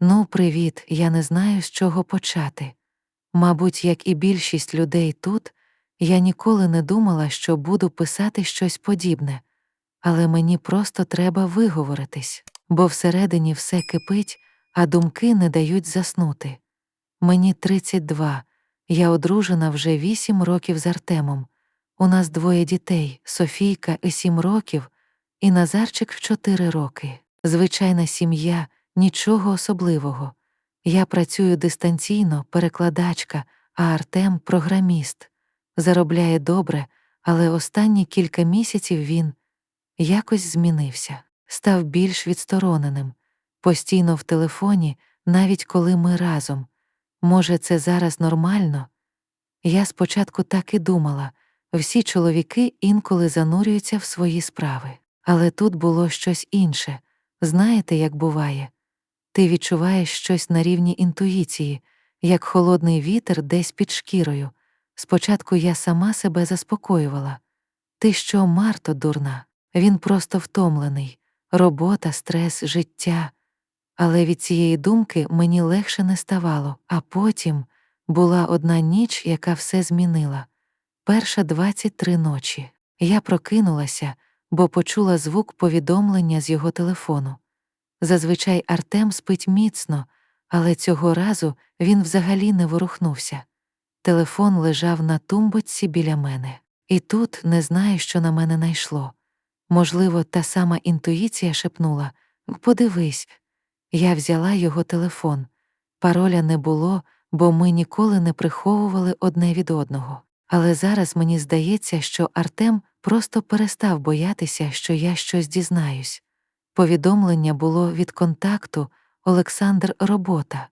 Ну, привіт, я не знаю, з чого почати. Мабуть, як і більшість людей тут, я ніколи не думала, що буду писати щось подібне, але мені просто треба виговоритись, бо всередині все кипить, а думки не дають заснути. Мені 32, я одружена вже 8 років з Артемом. У нас двоє дітей Софійка і 7 років, і Назарчик в 4 роки. Звичайна сім'я, нічого особливого. Я працюю дистанційно, перекладачка, а Артем програміст. Заробляє добре, але останні кілька місяців він якось змінився, став більш відстороненим, постійно в телефоні, навіть коли ми разом. Може, це зараз нормально? Я спочатку так і думала всі чоловіки інколи занурюються в свої справи. Але тут було щось інше. Знаєте, як буває? Ти відчуваєш щось на рівні інтуїції, як холодний вітер десь під шкірою. Спочатку я сама себе заспокоювала. Ти що, Марто, дурна? Він просто втомлений, робота, стрес, життя. Але від цієї думки мені легше не ставало, а потім була одна ніч, яка все змінила. Перша 23 ночі. Я прокинулася, бо почула звук повідомлення з його телефону. Зазвичай Артем спить міцно, але цього разу він взагалі не ворухнувся. Телефон лежав на тумбочці біля мене, і тут не знаю, що на мене найшло. Можливо, та сама інтуїція шепнула подивись. Я взяла його телефон. Пароля не було, бо ми ніколи не приховували одне від одного. Але зараз мені здається, що Артем просто перестав боятися, що я щось дізнаюсь. Повідомлення було від контакту Олександр Робота.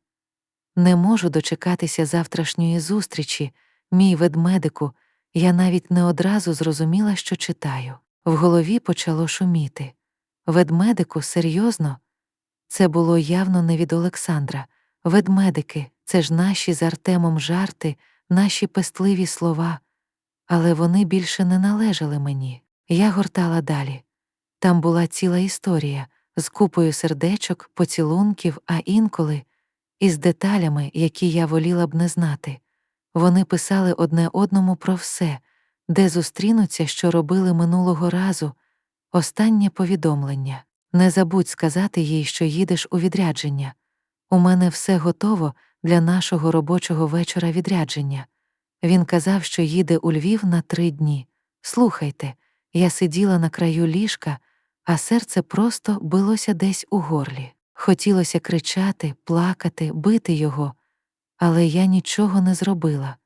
Не можу дочекатися завтрашньої зустрічі, мій ведмедику, я навіть не одразу зрозуміла, що читаю. В голові почало шуміти. Ведмедику, серйозно? Це було явно не від Олександра. Ведмедики, це ж наші з Артемом жарти, наші пестливі слова, але вони більше не належали мені. Я гортала далі. Там була ціла історія з купою сердечок, поцілунків, а інколи із деталями, які я воліла б не знати. Вони писали одне одному про все, де зустрінуться, що робили минулого разу. Останнє повідомлення не забудь сказати їй, що їдеш у відрядження. У мене все готово для нашого робочого вечора відрядження. Він казав, що їде у Львів на три дні. Слухайте, я сиділа на краю ліжка, а серце просто билося десь у горлі. Хотілося кричати, плакати, бити його, але я нічого не зробила.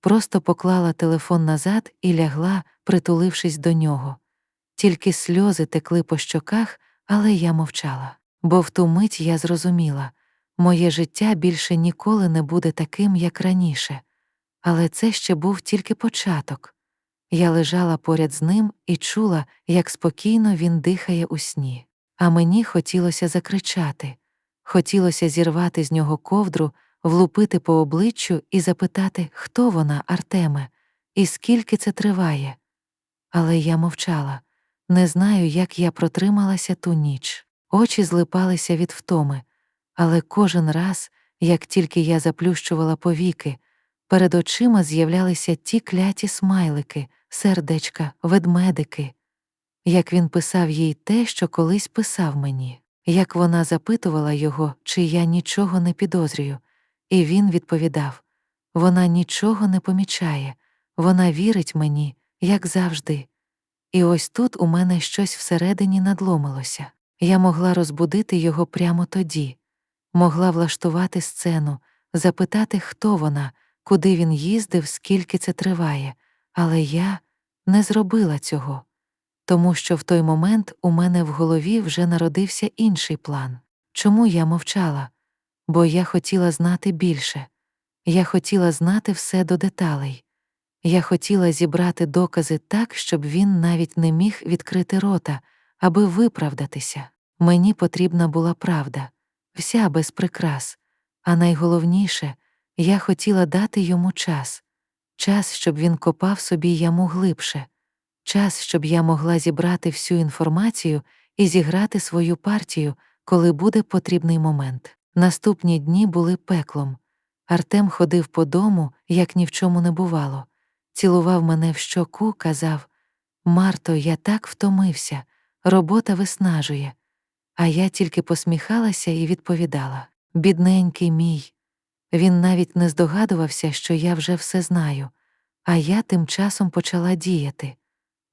Просто поклала телефон назад і лягла, притулившись до нього. Тільки сльози текли по щоках, але я мовчала, бо в ту мить я зрозуміла моє життя більше ніколи не буде таким, як раніше. Але це ще був тільки початок. Я лежала поряд з ним і чула, як спокійно він дихає у сні. А мені хотілося закричати, хотілося зірвати з нього ковдру, влупити по обличчю і запитати, хто вона, Артеме, і скільки це триває. Але я мовчала, не знаю, як я протрималася ту ніч. Очі злипалися від втоми, але кожен раз, як тільки я заплющувала повіки, перед очима з'являлися ті кляті смайлики, сердечка, ведмедики, як він писав їй те, що колись писав мені, як вона запитувала його, чи я нічого не підозрюю, і він відповідав вона нічого не помічає, вона вірить мені, як завжди. І ось тут у мене щось всередині надломилося. Я могла розбудити його прямо тоді, могла влаштувати сцену, запитати, хто вона, куди він їздив, скільки це триває, але я не зробила цього, тому що в той момент у мене в голові вже народився інший план. Чому я мовчала? Бо я хотіла знати більше, я хотіла знати все до деталей. Я хотіла зібрати докази так, щоб він навіть не міг відкрити рота, аби виправдатися. Мені потрібна була правда, вся без прикрас, а найголовніше, я хотіла дати йому час, час, щоб він копав собі яму глибше, час, щоб я могла зібрати всю інформацію і зіграти свою партію, коли буде потрібний момент. Наступні дні були пеклом. Артем ходив по дому, як ні в чому не бувало, цілував мене в щоку, казав Марто, я так втомився, робота виснажує. А я тільки посміхалася і відповідала бідненький мій. Він навіть не здогадувався, що я вже все знаю, а я тим часом почала діяти.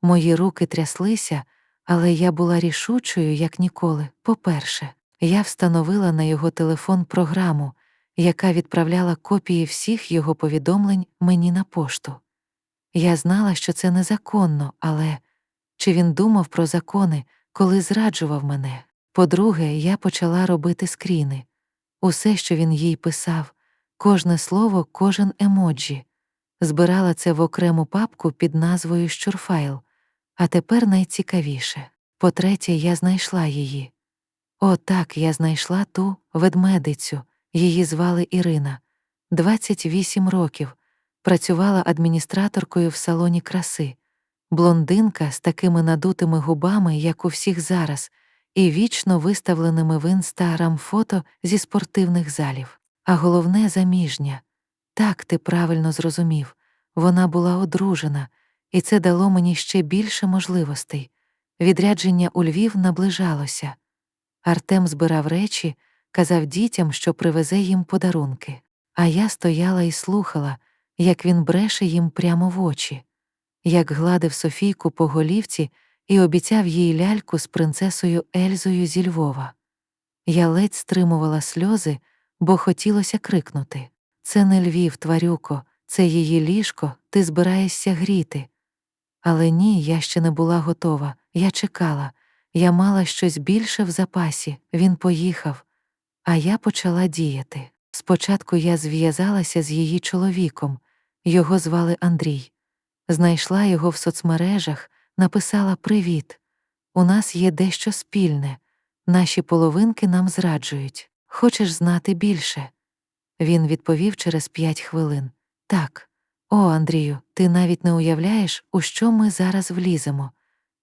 Мої руки тряслися, але я була рішучою, як ніколи. По-перше, я встановила на його телефон програму, яка відправляла копії всіх його повідомлень мені на пошту. Я знала, що це незаконно, але чи він думав про закони, коли зраджував мене? По-друге, я почала робити скріни. Усе, що він їй писав, кожне слово, кожен емоджі. Збирала це в окрему папку під назвою Щурфайл. А тепер найцікавіше. По-третє, я знайшла її. О, так, я знайшла ту ведмедицю, її звали Ірина, 28 років, працювала адміністраторкою в салоні краси, блондинка з такими надутими губами, як у всіх зараз, і вічно виставленими в інстаграм фото зі спортивних залів. А головне заміжня. Так, ти правильно зрозумів, вона була одружена, і це дало мені ще більше можливостей. Відрядження у Львів наближалося. Артем збирав речі, казав дітям, що привезе їм подарунки, а я стояла і слухала, як він бреше їм прямо в очі, як гладив Софійку по голівці і обіцяв їй ляльку з принцесою Ельзою зі Львова. Я ледь стримувала сльози, бо хотілося крикнути Це не Львів, тварюко, це її ліжко, ти збираєшся гріти. Але ні, я ще не була готова, я чекала, я мала щось більше в запасі, він поїхав, а я почала діяти. Спочатку я зв'язалася з її чоловіком, його звали Андрій. Знайшла його в соцмережах, написала Привіт. У нас є дещо спільне, наші половинки нам зраджують. Хочеш знати більше? Він відповів через п'ять хвилин Так. О, Андрію, ти навіть не уявляєш, у що ми зараз вліземо.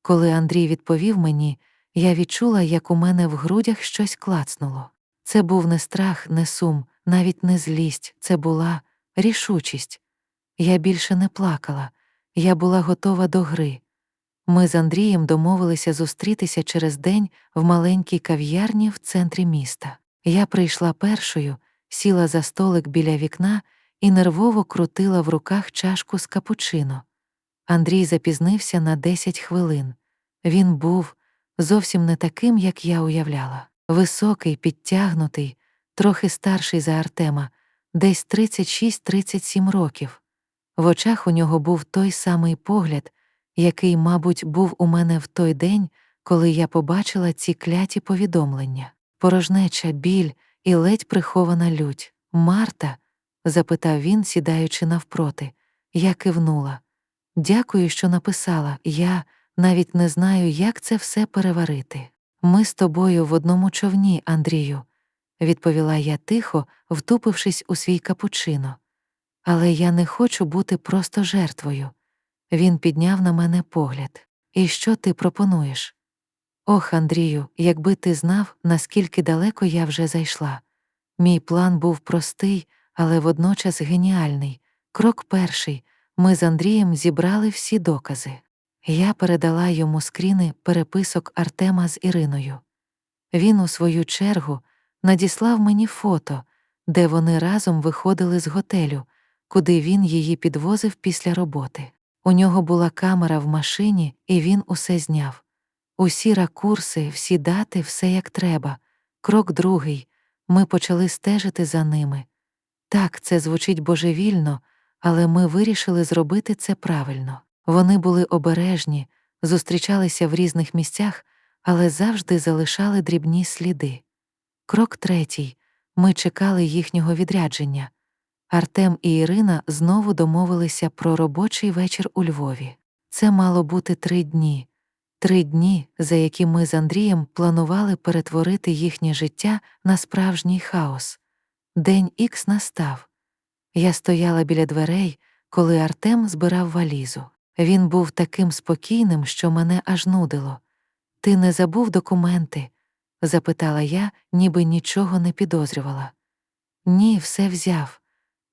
Коли Андрій відповів мені, я відчула, як у мене в грудях щось клацнуло. Це був не страх, не сум, навіть не злість, це була рішучість. Я більше не плакала, я була готова до гри. Ми з Андрієм домовилися зустрітися через день в маленькій кав'ярні в центрі міста. Я прийшла першою, сіла за столик біля вікна і нервово крутила в руках чашку з капучино. Андрій запізнився на 10 хвилин. Він був зовсім не таким, як я уявляла. Високий, підтягнутий, трохи старший за Артема, десь 36-37 років. В очах у нього був той самий погляд, який, мабуть, був у мене в той день, коли я побачила ці кляті повідомлення. Порожнеча, біль і ледь прихована лють. Марта? запитав він, сідаючи навпроти. Я кивнула. Дякую, що написала. Я навіть не знаю, як це все переварити. Ми з тобою в одному човні, Андрію, відповіла я тихо, втупившись у свій капучино. Але я не хочу бути просто жертвою. Він підняв на мене погляд. І що ти пропонуєш? Ох, Андрію, якби ти знав, наскільки далеко я вже зайшла. Мій план був простий, але водночас геніальний. Крок перший ми з Андрієм зібрали всі докази. Я передала йому скріни переписок Артема з Іриною. Він, у свою чергу, надіслав мені фото, де вони разом виходили з готелю, куди він її підвозив після роботи. У нього була камера в машині, і він усе зняв. Усі ракурси, всі дати, все як треба. Крок другий ми почали стежити за ними. Так, це звучить божевільно, але ми вирішили зробити це правильно. Вони були обережні, зустрічалися в різних місцях, але завжди залишали дрібні сліди. Крок третій ми чекали їхнього відрядження. Артем і Ірина знову домовилися про робочий вечір у Львові. Це мало бути три дні, три дні, за які ми з Андрієм планували перетворити їхнє життя на справжній хаос. День ікс настав. Я стояла біля дверей, коли Артем збирав валізу. Він був таким спокійним, що мене аж нудило. Ти не забув документи. запитала я, ніби нічого не підозрювала. Ні, все взяв,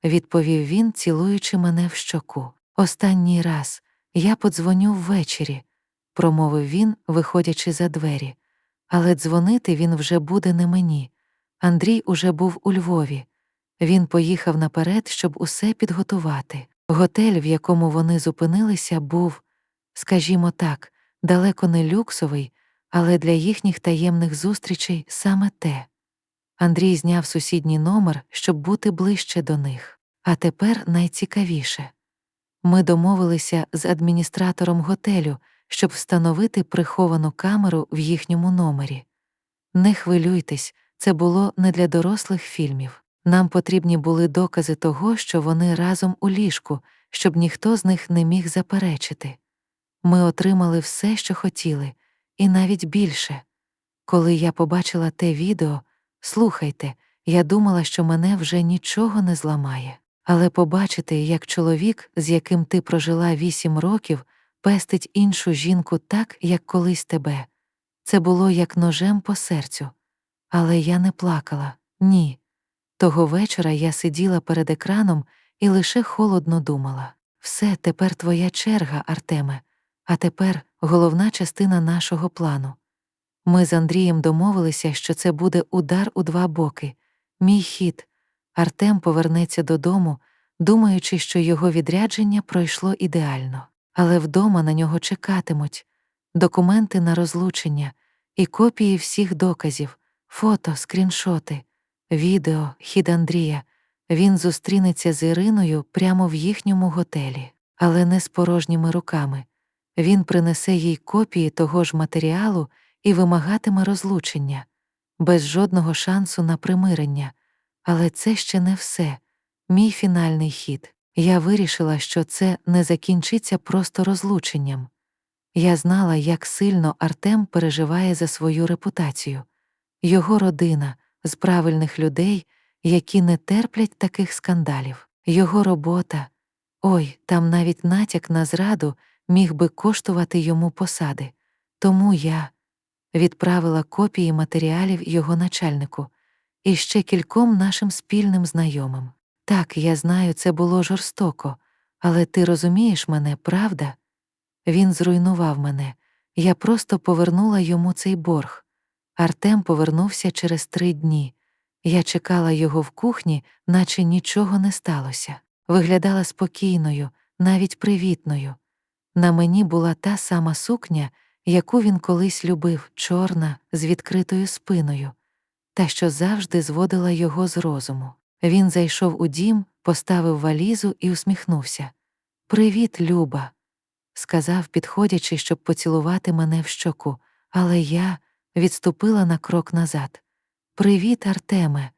відповів він, цілуючи мене в щоку. Останній раз я подзвоню ввечері, промовив він, виходячи за двері. Але дзвонити він вже буде не мені. Андрій уже був у Львові. Він поїхав наперед, щоб усе підготувати. Готель, в якому вони зупинилися, був, скажімо так, далеко не люксовий, але для їхніх таємних зустрічей саме те. Андрій зняв сусідній номер, щоб бути ближче до них. А тепер найцікавіше. Ми домовилися з адміністратором готелю, щоб встановити приховану камеру в їхньому номері. Не хвилюйтесь, це було не для дорослих фільмів. Нам потрібні були докази того, що вони разом у ліжку, щоб ніхто з них не міг заперечити. Ми отримали все, що хотіли, і навіть більше. Коли я побачила те відео, слухайте, я думала, що мене вже нічого не зламає. Але побачити, як чоловік, з яким ти прожила вісім років, пестить іншу жінку так, як колись тебе, це було як ножем по серцю. Але я не плакала, ні. Того вечора я сиділа перед екраном і лише холодно думала все, тепер твоя черга, Артеме, а тепер головна частина нашого плану. Ми з Андрієм домовилися, що це буде удар у два боки. Мій хід. Артем повернеться додому, думаючи, що його відрядження пройшло ідеально, але вдома на нього чекатимуть документи на розлучення і копії всіх доказів, фото, скріншоти, відео, хід Андрія. Він зустрінеться з Іриною прямо в їхньому готелі, але не з порожніми руками. Він принесе їй копії того ж матеріалу і вимагатиме розлучення, без жодного шансу на примирення. Але це ще не все. Мій фінальний хід. Я вирішила, що це не закінчиться просто розлученням. Я знала, як сильно Артем переживає за свою репутацію, його родина з правильних людей, які не терплять таких скандалів, його робота. Ой, там навіть натяк на зраду міг би коштувати йому посади. Тому я відправила копії матеріалів його начальнику і ще кільком нашим спільним знайомим. Так, я знаю, це було жорстоко, але ти розумієш мене, правда? Він зруйнував мене, я просто повернула йому цей борг. Артем повернувся через три дні. Я чекала його в кухні, наче нічого не сталося. Виглядала спокійною, навіть привітною. На мені була та сама сукня, яку він колись любив, чорна, з відкритою спиною, та що завжди зводила його з розуму. Він зайшов у дім, поставив валізу і усміхнувся. Привіт, Люба, сказав, підходячи, щоб поцілувати мене в щоку, але я відступила на крок назад. Привіт, Артеме,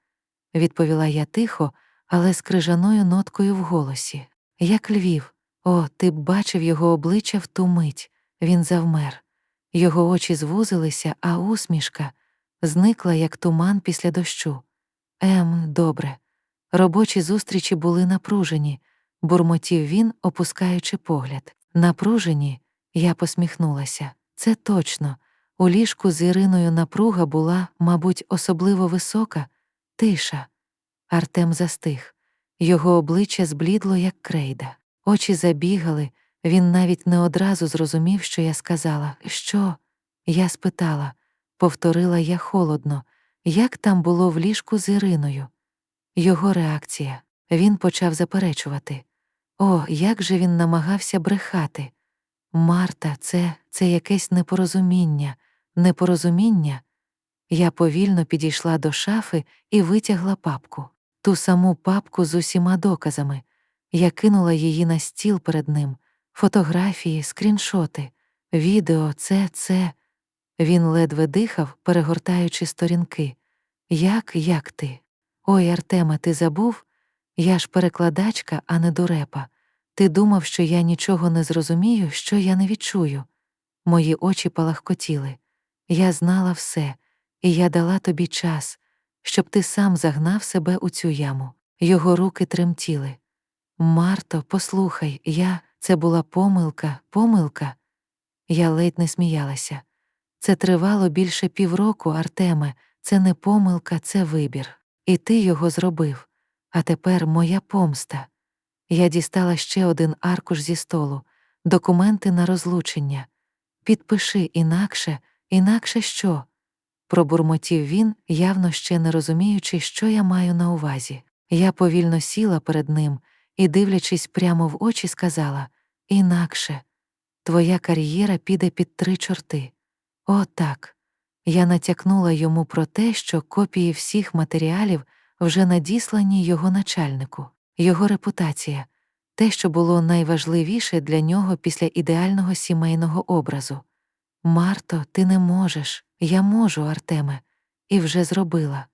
відповіла я тихо, але з крижаною ноткою в голосі. Як Львів, о, ти б бачив його обличчя в ту мить. Він завмер. Його очі звузилися, а усмішка зникла, як туман після дощу. Ем, добре. Робочі зустрічі були напружені, бурмотів він, опускаючи погляд. Напружені, я посміхнулася. Це точно. У ліжку з Іриною напруга була, мабуть, особливо висока, тиша. Артем застиг. Його обличчя зблідло, як крейда. Очі забігали, він навіть не одразу зрозумів, що я сказала. Що? Я спитала, повторила я холодно, як там було в ліжку з Іриною. Його реакція. Він почав заперечувати. О, як же він намагався брехати. Марта, це, це якесь непорозуміння, непорозуміння. Я повільно підійшла до шафи і витягла папку, ту саму папку з усіма доказами. Я кинула її на стіл перед ним, фотографії, скріншоти, відео, це, це. Він ледве дихав, перегортаючи сторінки. Як, як ти? Ой, Артема, ти забув? Я ж перекладачка, а не дурепа. Ти думав, що я нічого не зрозумію, що я не відчую. Мої очі палахкотіли. Я знала все, і я дала тобі час, щоб ти сам загнав себе у цю яму. Його руки тремтіли. Марто, послухай, я це була помилка, помилка. Я ледь не сміялася. Це тривало більше півроку, Артеме, це не помилка, це вибір. І ти його зробив. А тепер моя помста. Я дістала ще один аркуш зі столу, документи на розлучення. Підпиши інакше, інакше що? Пробурмотів він, явно ще не розуміючи, що я маю на увазі. Я повільно сіла перед ним і, дивлячись прямо в очі, сказала інакше, твоя кар'єра піде під три чорти. О, так. Я натякнула йому про те, що копії всіх матеріалів вже надіслані його начальнику, його репутація, те, що було найважливіше для нього після ідеального сімейного образу. Марто, ти не можеш, я можу, Артеме, і вже зробила.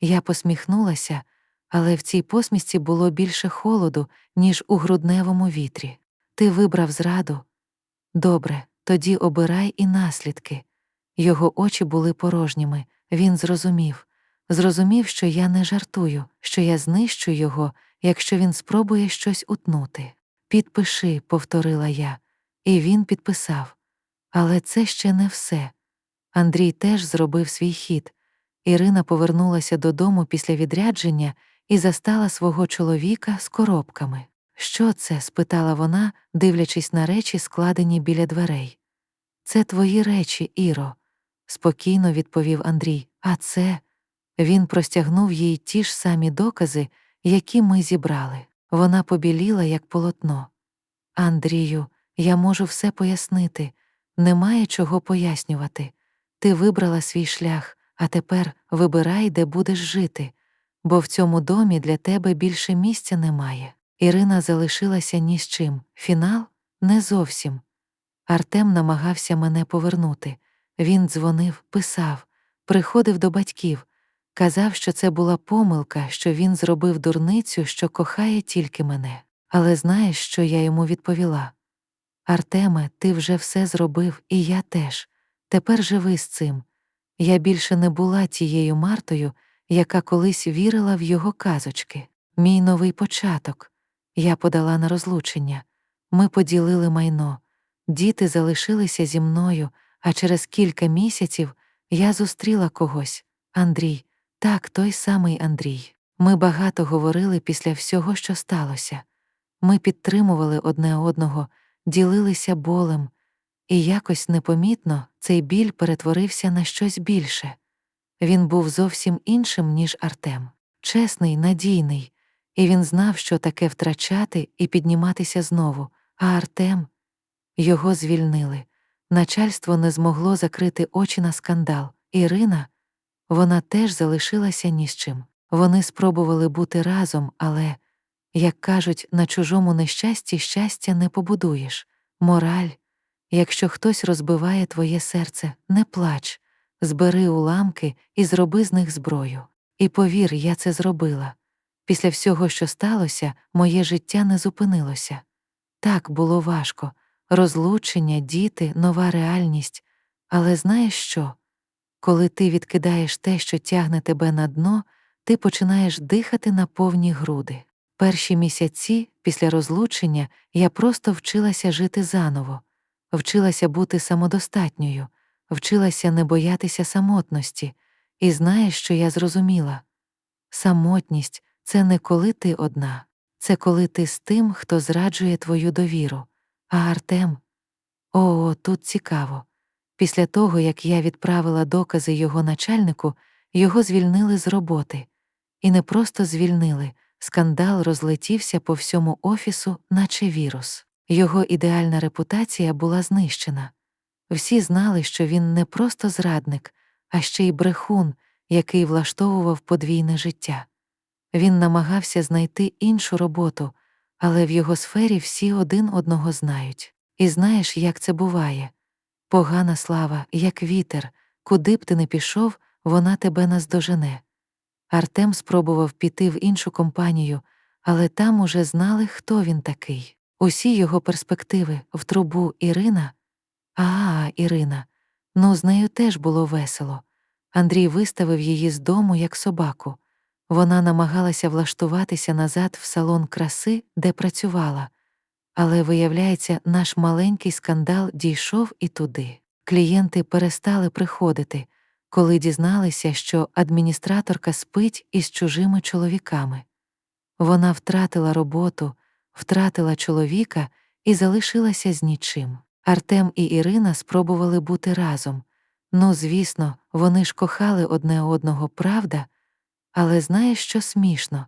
Я посміхнулася, але в цій посмішці було більше холоду, ніж у грудневому вітрі. Ти вибрав зраду. Добре, тоді обирай і наслідки. Його очі були порожніми, він зрозумів. Зрозумів, що я не жартую, що я знищу його, якщо він спробує щось утнути. Підпиши, повторила я, і він підписав. Але це ще не все. Андрій теж зробив свій хід. Ірина повернулася додому після відрядження і застала свого чоловіка з коробками. Що це? спитала вона, дивлячись на речі, складені біля дверей. Це твої речі, Іро, спокійно відповів Андрій. А це. Він простягнув їй ті ж самі докази, які ми зібрали. Вона побіліла, як полотно. Андрію, я можу все пояснити, немає чого пояснювати. Ти вибрала свій шлях, а тепер вибирай, де будеш жити, бо в цьому домі для тебе більше місця немає. Ірина залишилася ні з чим. Фінал не зовсім. Артем намагався мене повернути. Він дзвонив, писав, приходив до батьків, казав, що це була помилка, що він зробив дурницю, що кохає тільки мене. Але знаєш, що я йому відповіла? Артеме, ти вже все зробив, і я теж. Тепер живи з цим. Я більше не була тією Мартою, яка колись вірила в його казочки. Мій новий початок. Я подала на розлучення. Ми поділили майно. Діти залишилися зі мною, а через кілька місяців я зустріла когось. Андрій, так, той самий Андрій. Ми багато говорили після всього, що сталося. Ми підтримували одне одного, ділилися болем, і якось непомітно цей біль перетворився на щось більше. Він був зовсім іншим, ніж Артем, чесний, надійний, і він знав, що таке втрачати і підніматися знову. А Артем його звільнили. Начальство не змогло закрити очі на скандал. Ірина, вона теж залишилася ні з чим. Вони спробували бути разом, але, як кажуть, на чужому нещасті щастя не побудуєш. Мораль, якщо хтось розбиває твоє серце, не плач, збери уламки і зроби з них зброю. І повір, я це зробила. Після всього, що сталося, моє життя не зупинилося. Так було важко розлучення, діти, нова реальність. Але знаєш що? Коли ти відкидаєш те, що тягне тебе на дно, ти починаєш дихати на повні груди. Перші місяці після розлучення я просто вчилася жити заново, вчилася бути самодостатньою, вчилася не боятися самотності, і знаєш, що я зрозуміла самотність це не коли ти одна, це коли ти з тим, хто зраджує твою довіру. А Артем? О, тут цікаво. Після того, як я відправила докази його начальнику, його звільнили з роботи. І не просто звільнили, скандал розлетівся по всьому офісу, наче вірус. Його ідеальна репутація була знищена. Всі знали, що він не просто зрадник, а ще й брехун, який влаштовував подвійне життя. Він намагався знайти іншу роботу, але в його сфері всі один одного знають. І знаєш, як це буває погана слава, як вітер, куди б ти не пішов, вона тебе наздожене. Артем спробував піти в іншу компанію, але там уже знали, хто він такий. Усі його перспективи в трубу Ірина. А, Ірина. Ну, з нею теж було весело. Андрій виставив її з дому як собаку. Вона намагалася влаштуватися назад в салон краси, де працювала, але, виявляється, наш маленький скандал дійшов і туди. Клієнти перестали приходити, коли дізналися, що адміністраторка спить із чужими чоловіками. Вона втратила роботу, втратила чоловіка і залишилася з нічим. Артем і Ірина спробували бути разом. Ну, звісно, вони ж кохали одне одного, правда, але знаєш, що смішно?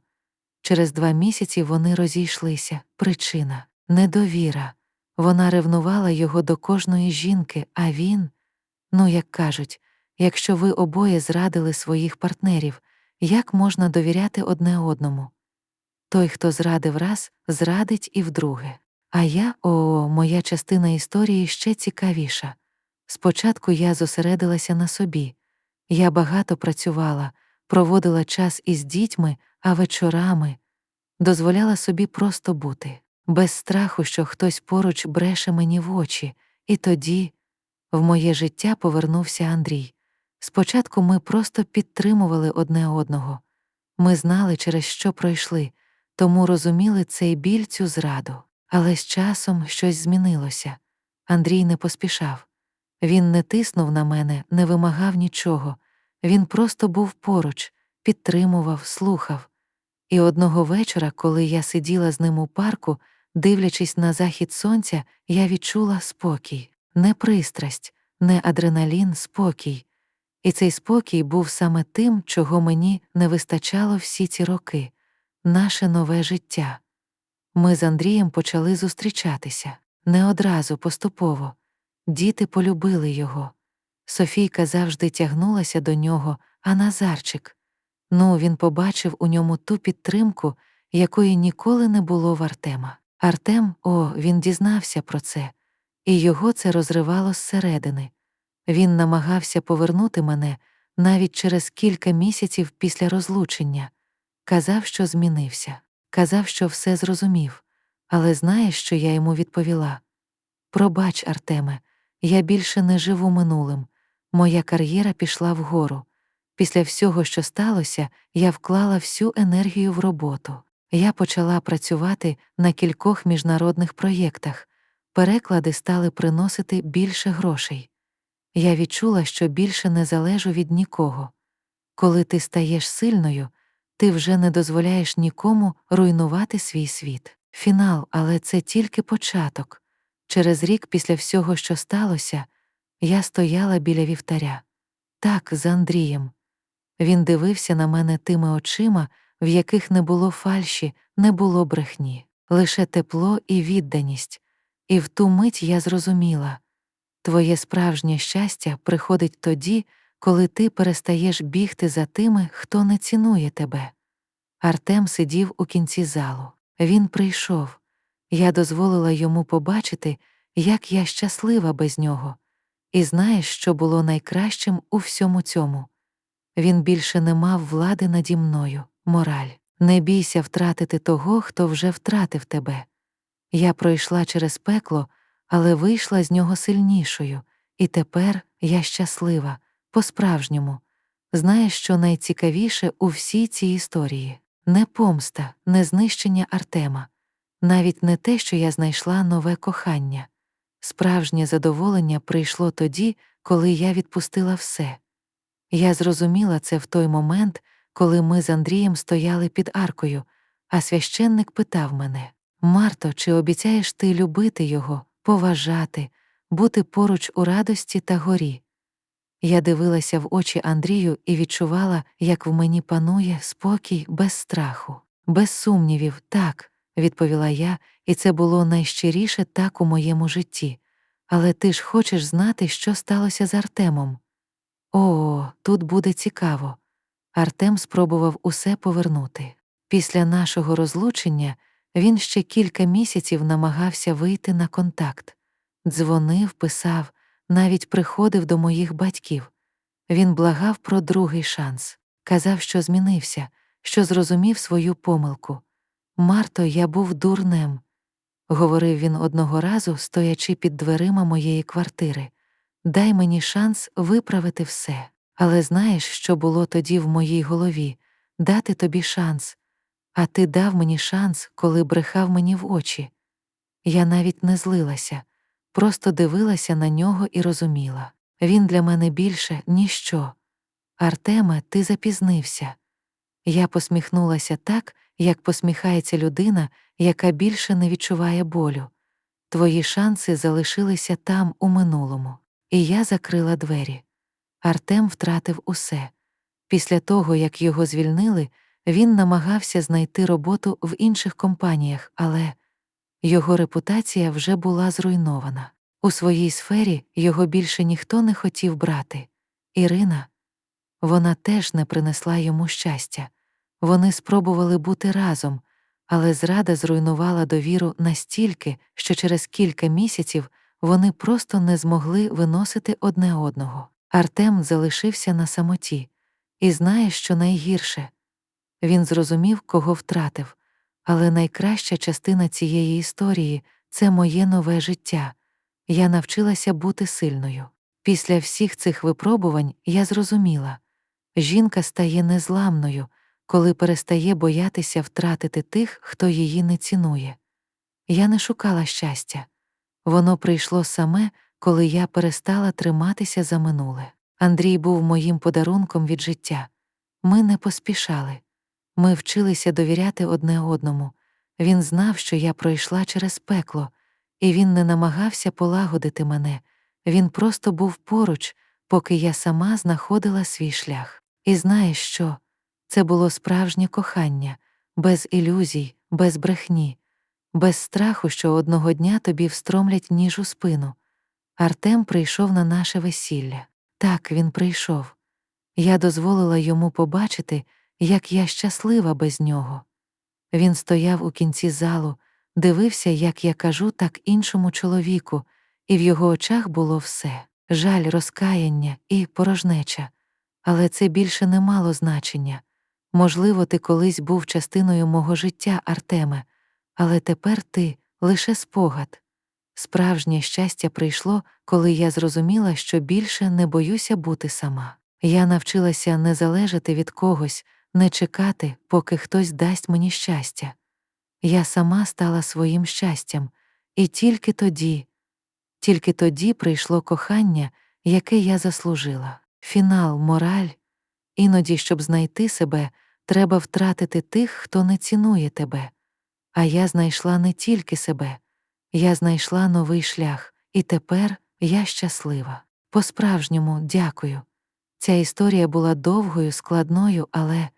Через два місяці вони розійшлися. Причина недовіра. Вона ревнувала його до кожної жінки, а він, ну, як кажуть, якщо ви обоє зрадили своїх партнерів, як можна довіряти одне одному? Той, хто зрадив раз, зрадить і вдруге. А я, о, моя частина історії ще цікавіша. Спочатку я зосередилася на собі. Я багато працювала, проводила час із дітьми, а вечорами дозволяла собі просто бути, без страху, що хтось поруч бреше мені в очі, і тоді в моє життя повернувся Андрій. Спочатку ми просто підтримували одне одного. Ми знали, через що пройшли, тому розуміли цей біль цю зраду. Але з часом щось змінилося. Андрій не поспішав. Він не тиснув на мене, не вимагав нічого. Він просто був поруч, підтримував, слухав. І одного вечора, коли я сиділа з ним у парку, дивлячись на захід сонця, я відчула спокій, не пристрасть, не адреналін, спокій. І цей спокій був саме тим, чого мені не вистачало всі ці роки, наше нове життя. Ми з Андрієм почали зустрічатися не одразу, поступово. Діти полюбили його. Софійка завжди тягнулася до нього, а Назарчик. Ну, він побачив у ньому ту підтримку, якої ніколи не було в Артема. Артем, о, він дізнався про це, і його це розривало зсередини. Він намагався повернути мене навіть через кілька місяців після розлучення, казав, що змінився, казав, що все зрозумів, але знаєш, що я йому відповіла? Пробач, Артеме, я більше не живу минулим, моя кар'єра пішла вгору. Після всього, що сталося, я вклала всю енергію в роботу. Я почала працювати на кількох міжнародних проєктах, переклади стали приносити більше грошей. Я відчула, що більше не залежу від нікого. Коли ти стаєш сильною, ти вже не дозволяєш нікому руйнувати свій світ. Фінал, але це тільки початок. Через рік після всього, що сталося, я стояла біля вівтаря. Так, з Андрієм. Він дивився на мене тими очима, в яких не було фальші, не було брехні, лише тепло і відданість. І в ту мить я зрозуміла твоє справжнє щастя приходить тоді, коли ти перестаєш бігти за тими, хто не цінує тебе. Артем сидів у кінці залу. Він прийшов. Я дозволила йому побачити, як я щаслива без нього, і знаєш, що було найкращим у всьому цьому. Він більше не мав влади наді мною, мораль. Не бійся втратити того, хто вже втратив тебе. Я пройшла через пекло, але вийшла з нього сильнішою, і тепер я щаслива, по-справжньому. Знаєш, що найцікавіше у всій цій історії не помста, не знищення Артема, навіть не те, що я знайшла нове кохання. Справжнє задоволення прийшло тоді, коли я відпустила все. Я зрозуміла це в той момент, коли ми з Андрієм стояли під аркою, а священник питав мене Марто, чи обіцяєш ти любити його, поважати, бути поруч у радості та горі? Я дивилася в очі Андрію і відчувала, як в мені панує спокій без страху, без сумнівів, так, відповіла я, і це було найщиріше так у моєму житті. Але ти ж хочеш знати, що сталося з Артемом. О, тут буде цікаво. Артем спробував усе повернути. Після нашого розлучення він ще кілька місяців намагався вийти на контакт, дзвонив, писав, навіть приходив до моїх батьків. Він благав про другий шанс, казав, що змінився, що зрозумів свою помилку. Марто, я був дурнем, говорив він одного разу, стоячи під дверима моєї квартири. Дай мені шанс виправити все. Але знаєш, що було тоді в моїй голові дати тобі шанс, а ти дав мені шанс, коли брехав мені в очі. Я навіть не злилася, просто дивилася на нього і розуміла. Він для мене більше ніщо. Артеме, ти запізнився. Я посміхнулася так, як посміхається людина, яка більше не відчуває болю. Твої шанси залишилися там, у минулому, і я закрила двері. Артем втратив усе. Після того, як його звільнили, він намагався знайти роботу в інших компаніях, але його репутація вже була зруйнована. У своїй сфері його більше ніхто не хотів брати. Ірина, вона теж не принесла йому щастя. Вони спробували бути разом, але зрада зруйнувала довіру настільки, що через кілька місяців вони просто не змогли виносити одне одного. Артем залишився на самоті, і знає, що найгірше. Він зрозумів, кого втратив, але найкраща частина цієї історії це моє нове життя. Я навчилася бути сильною. Після всіх цих випробувань я зрозуміла жінка стає незламною, коли перестає боятися втратити тих, хто її не цінує. Я не шукала щастя. Воно прийшло саме, коли я перестала триматися за минуле. Андрій був моїм подарунком від життя. Ми не поспішали. Ми вчилися довіряти одне одному. Він знав, що я пройшла через пекло, і він не намагався полагодити мене. Він просто був поруч, поки я сама знаходила свій шлях. І знаєш що? Це було справжнє кохання, без ілюзій, без брехні, без страху, що одного дня тобі встромлять ніж у спину. Артем прийшов на наше весілля. Так, він прийшов. Я дозволила йому побачити, як я щаслива без нього. Він стояв у кінці залу, дивився, як я кажу так іншому чоловіку, і в його очах було все жаль, розкаяння і порожнеча. Але це більше не мало значення. Можливо, ти колись був частиною мого життя, Артеме, але тепер ти лише спогад. Справжнє щастя прийшло, коли я зрозуміла, що більше не боюся бути сама. Я навчилася не залежати від когось, не чекати, поки хтось дасть мені щастя. Я сама стала своїм щастям, і тільки тоді, тільки тоді прийшло кохання, яке я заслужила. Фінал, мораль. Іноді, щоб знайти себе, треба втратити тих, хто не цінує тебе. А я знайшла не тільки себе, я знайшла новий шлях, і тепер я щаслива. По-справжньому дякую. Ця історія була довгою, складною, але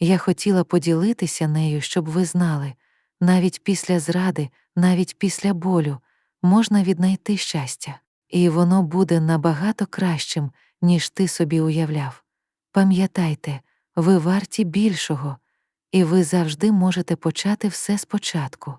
я хотіла поділитися нею, щоб ви знали, навіть після зради, навіть після болю можна віднайти щастя, і воно буде набагато кращим, ніж ти собі уявляв. Пам'ятайте, ви варті більшого, і ви завжди можете почати все спочатку.